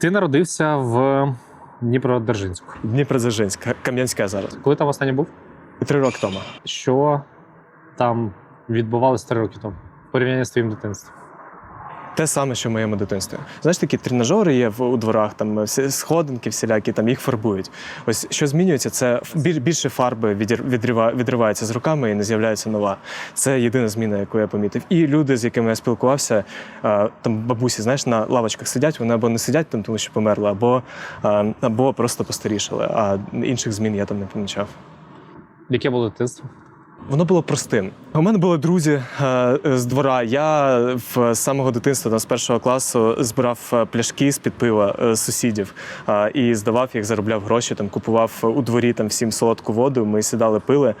Ти народився в Дніпродзержинську. Дніпродзержинськ, Кам'янська зараз. Коли там останній був? Три роки тому. Що там відбувалося три роки тому Порівняння з твоїм дитинством? Те саме, що в моєму дитинстві. Знаєш, такі тренажери є в у дворах, там всі сходинки всілякі, там їх фарбують. Ось що змінюється, це більше фарби відривається з руками і не з'являється нова. Це єдина зміна, яку я помітив. І люди, з якими я спілкувався, там бабусі, знаєш, на лавочках сидять, вони або не сидять там, тому що померли, або, або просто постарішали. А інших змін я там не помічав. Яке було дитинство? Воно було простим. У мене були друзі е, з двора. Я в самого дитинства, з першого класу, збирав е, пляшки з під пива е, сусідів е, і здавав їх, заробляв гроші. Там купував у дворі там всім солодку воду. Ми сідали, пили.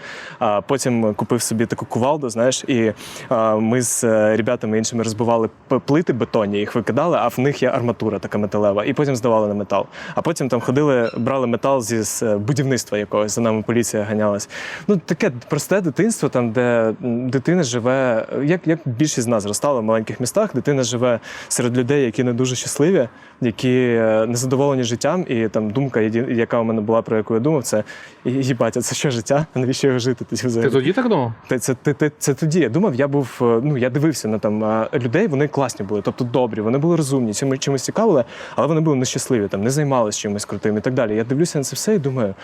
Потім купив собі таку кувалду. Знаєш, і е, ми з е, ребятами іншими розбивали плити бетонні, їх викидали, а в них є арматура така металева, і потім здавали на метал. А потім там ходили, брали метал зі е, будівництва якогось. За нами поліція ганялась. Ну таке просте дитинство, там, де дитина живе, як, як більшість з нас зростала в маленьких містах, дитина живе серед людей, які не дуже щасливі, які е, незадоволені життям. І там думка, яка у мене була, про яку я думав, це їбать, а це що життя? Навіщо його жити? Тоді Ти тоді так думав? Та це, це, це, це тоді. Я думав, я був. е, Ну я дивився на там е, людей. Вони класні були, тобто добрі, вони були розумні, чимось чимось цікавили, але вони були нещасливі, там не займалися чимось крутим і так далі. Я дивлюся на це все і думаю.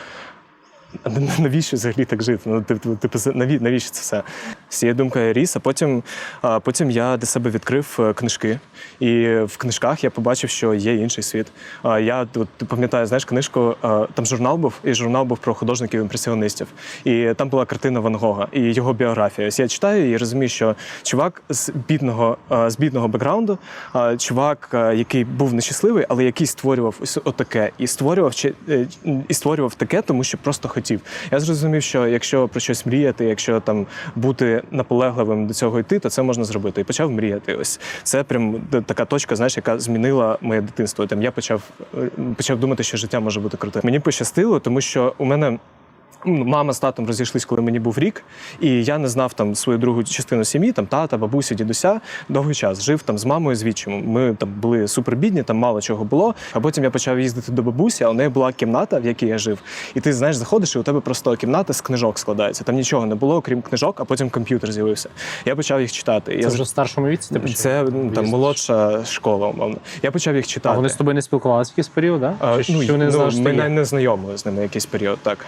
Навіщо взагалі так жити? Ну, типу, типу, навіщо це все? З цією думкою я ріс, а потім, а потім я для себе відкрив е, книжки. І в книжках я побачив, що є інший світ. А Я от, пам'ятаю, знаєш, книжку, е, там журнал був, і журнал був про художників-імпресіоністів. І там була картина Ван Гога і його біографія. Ось я читаю і розумію, що чувак з бідного, е, з бідного бекграунду, чувак, який був нещасливий, але який створював ось отаке, і створював і створював таке, тому що просто хотів. Я зрозумів, що якщо про щось мріяти, якщо там бути наполегливим до цього йти, то це можна зробити. І почав мріяти. Ось це прям така точка, знаєш, яка змінила моє дитинство. Там я почав е, почав думати, що життя може бути круте. Мені пощастило, тому що у мене. Мама з татом розійшлись, коли мені був рік, і я не знав там свою другу частину сім'ї, там тата, бабусю, дідуся. Довгий час жив там з мамою, з відчимом. Ми там були супербідні, там мало чого було. А потім я почав їздити до бабусі, а у неї була кімната, в якій я жив. І ти знаєш, заходиш, і у тебе просто кімната з книжок складається. Там нічого не було, крім книжок, а потім комп'ютер з'явився. Я почав їх читати. Це я вже в старшому віці ти почав? це ну, там молодша школа, умовно. Я почав їх А читати. вони з тобою не спілкувалися в якийсь період, да? А, Чи, ну, чи вони ну, знали, ми не знайомили з ними якийсь період, так.